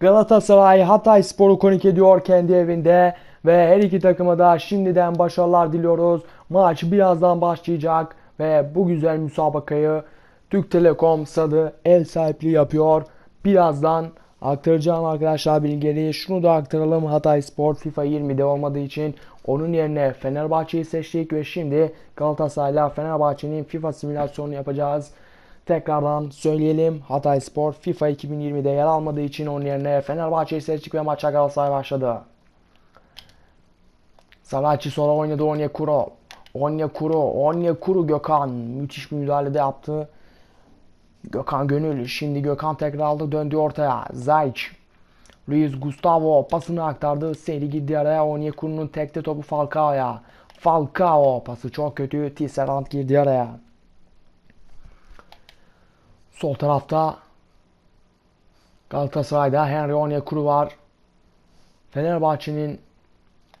Galatasaray Hatay Spor'u konuk ediyor kendi evinde ve her iki takıma da şimdiden başarılar diliyoruz. Maç birazdan başlayacak ve bu güzel müsabakayı Türk Telekom stadı ev sahipliği yapıyor. Birazdan aktaracağım arkadaşlar bilgileri. Şunu da aktaralım. Hatay Spor FIFA 20'de olmadığı için onun yerine Fenerbahçe'yi seçtik ve şimdi Galatasaray'la Fenerbahçe'nin FIFA simülasyonunu yapacağız. Tekrardan söyleyelim. Hatay Spor FIFA 2020'de yer almadığı için onun yerine Fenerbahçe'yi seçtik ve maça Galatasaray başladı. Saratçı sonra oynadı Onyekuru. Onyekuru, Onyekuru Gökhan müthiş bir müdahalede yaptı. Gökhan Gönül. Şimdi Gökhan tekrar aldı döndü ortaya. Zayç. Luis Gustavo pasını aktardı. Seri gitti araya. Onyekuru'nun tekte topu Falcao'ya. Falcao pası çok kötü. Tisserand girdi araya. Sol tarafta Galatasaray'da Henry Onyekuru var. Fenerbahçe'nin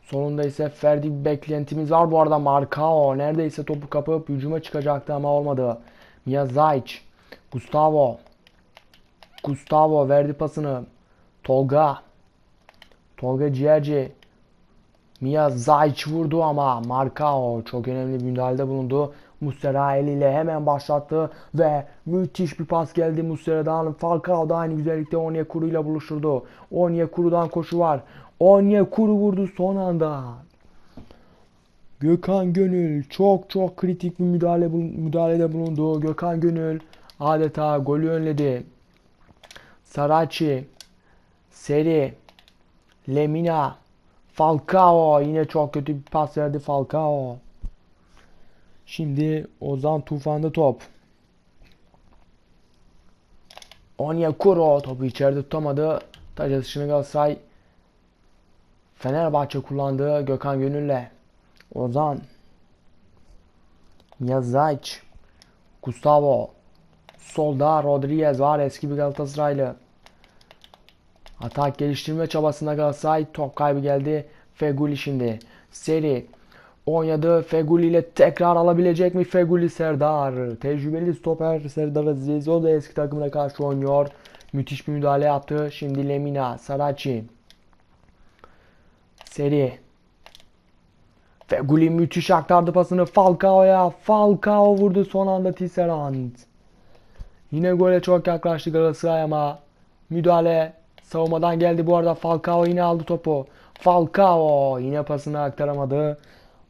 solunda ise Ferdi bir beklentimiz var. Bu arada Marcao neredeyse topu kapıp hücuma çıkacaktı ama olmadı. Mia Zayç. Gustavo. Gustavo verdi pasını. Tolga. Tolga Ciğerci. Mia Zayç vurdu ama Marcao çok önemli bir müdahalede bulundu. Muslera eliyle hemen başlattı ve müthiş bir pas geldi Muslera'dan. Falcao da aynı güzellikte Onyekuru ile buluşturdu. Onyekuru'dan koşu var. Onyekuru vurdu son anda. Gökhan Gönül çok çok kritik bir müdahale müdahalede bulundu. Gökhan Gönül adeta golü önledi. Saraci, Seri, Lemina, Falcao yine çok kötü bir pas verdi Falcao. Şimdi Ozan Tufan'da top. Onyekuru topu içeride tutamadı. Taç atışını Galatasaray Fenerbahçe kullandı Gökhan Gönül'le. Ozan Yazayç Gustavo Solda Rodriguez var eski bir Galatasaraylı. Atak geliştirme çabasında Galatasaray top kaybı geldi. Feguli şimdi. Seri oynadı. Feguli ile tekrar alabilecek mi? Feguli Serdar. Tecrübeli stoper Serdar Aziz. O da eski takımına karşı oynuyor. Müthiş bir müdahale yaptı. Şimdi Lemina. Saraci. Seri. Feguli müthiş aktardı pasını Falcao'ya. Falcao vurdu son anda Tisserand. Yine gole çok yaklaştı Galatasaray ama müdahale savunmadan geldi bu arada Falcao yine aldı topu. Falcao yine pasını aktaramadı.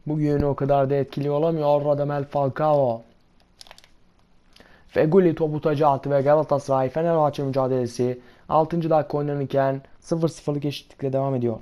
Bugün o kadar da etkili olamıyor Radamel Falcao. Feguli topu taca attı ve Galatasaray Fenerbahçe mücadelesi 6. dakika oynanırken 0-0'lık eşitlikle devam ediyor.